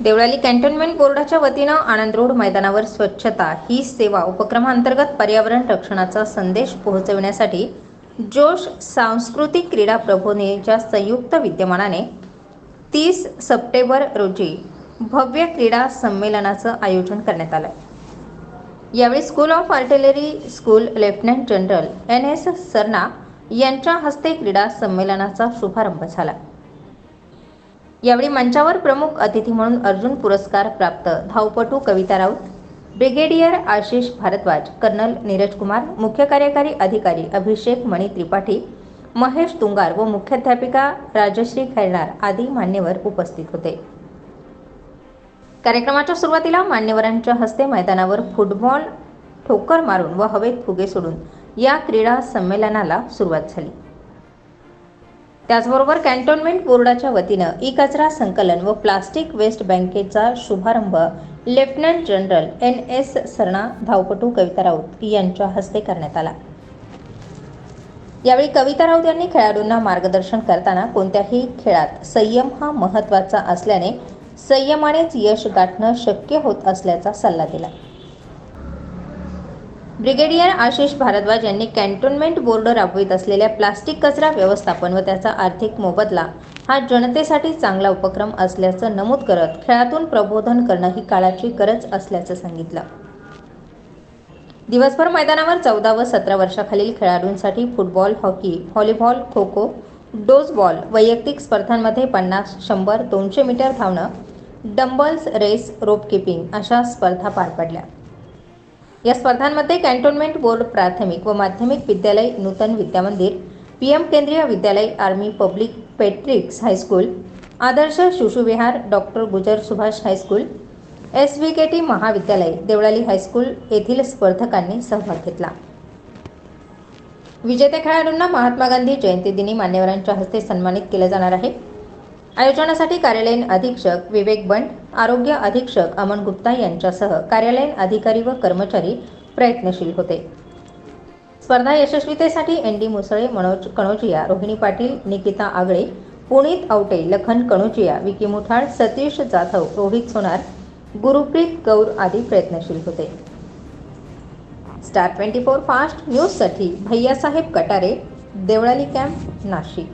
Deolali cantonment बोर्डाच्या वतीनं आनंद road मैदानावर स्वच्छता ही सेवा उपक्रमांतर्गत पर्यावरण रक्षणाचा संदेश पोहोचविण्यासाठी जोश सांस्कृतिक क्रीडा प्रबोधनेच्या संयुक्त विद्यमानाने तीस सप्टेंबर रोजी भव्य क्रीडा संमेलनाचं आयोजन करण्यात आलं यावेळी school of artillery school lieutenant general N S Sarna यांच्या हस्ते क्रीडा संमेलनाचा शुभारंभ झाला. यावेळी मंचावर प्रमुख अतिथी म्हणून अर्जुन पुरस्कार प्राप्त धावपटू कविता राऊत ब्रिगेडियर आशिष भारद्वाज कर्नल नीरज कुमार मुख्य कार्यकारी अधिकारी अभिषेक मणी त्रिपाठी महेश तुंगार व मुख्याध्यापिका राजश्री खैरणार आदी मान्यवर उपस्थित होते. कार्यक्रमाच्या सुरुवातीला मान्यवरांच्या हस्ते मैदानावर फुटबॉल ठोकर मारून व हवेत फुगे सोडून या क्रीडा संमेलनाला सुरुवात झाली. त्याचबरोबर कॅन्टोन्मेंट बोर्डाच्या वतीनं ई कचरा संकलन व प्लास्टिक वेस्ट बँकेचा शुभारंभ lieutenant general N S Sarna धावपटू कविता राऊत यांच्या हस्ते करण्यात आला. यावेळी कविता राऊत यांनी खेळाडूंना मार्गदर्शन करताना कोणत्याही खेळात संयम हा महत्त्वाचा असल्याने संयमानेच यश गाठणं शक्य होत असल्याचा सल्ला दिला. ब्रिगेडियर आशिष भारद्वाज यांनी कॅन्टोन्मेंट बोर्ड राबवित असलेल्या प्लास्टिक कचरा व्यवस्थापन व त्याचा आर्थिक मोबदला हा जनतेसाठी चांगला उपक्रम असल्याचं नमूद करत खेळातून प्रबोधन करणं ही काळाची गरज असल्याचं सांगितलं. दिवसभर मैदानावर चौदा व सतरा वर्षाखालील खेळाडूंसाठी football hockey volleyball kho kho dodgeball वैयक्तिक स्पर्धांमध्ये पन्नास शंभर दोनशे मीटर धावणं डंबल्स रेस रोप किपिंग अशा स्पर्धा पार पडल्या. या स्पर्धांमध्ये कॅन्टोन्मेंट बोर्ड प्राथमिक व माध्यमिक विद्यालय नूतन विद्यामंदिर P M Kendriya Vidyalaya army public Patrick's high school Adarsh Shishuvihar doctor Gujar Subhash high school S V K T महाविद्यालय देवळाली हायस्कूल येथील स्पर्धकांनी सहभाग घेतला. विजेते खेळाडूंना महात्मा गांधी जयंतीदिनी मान्यवरांच्या हस्ते सन्मानित केलं जाणार आहे. आयोजनासाठी कार्यालयीन अधीक्षक विवेक बंट आरोग्य अधीक्षक अमन गुप्ता यांच्यासह कार्यालयीन अधिकारी व कर्मचारी प्रयत्नशील होते. स्पर्धा यशस्वीतेसाठी एन डी मुसळे मनोज कणोजिया रोहिणी पाटील निकिता आगळे पुनीत आवटे लखन कणोजिया विकी मुठाळ सतीश जाधव रोहित सोनार गुरुप्रीत गौर आदी प्रयत्नशील होते. स्टार ट्वेंटी फोर फास्ट न्यूजसाठी भैयासाहेब कटारे देवळाली कॅम्प नाशिक.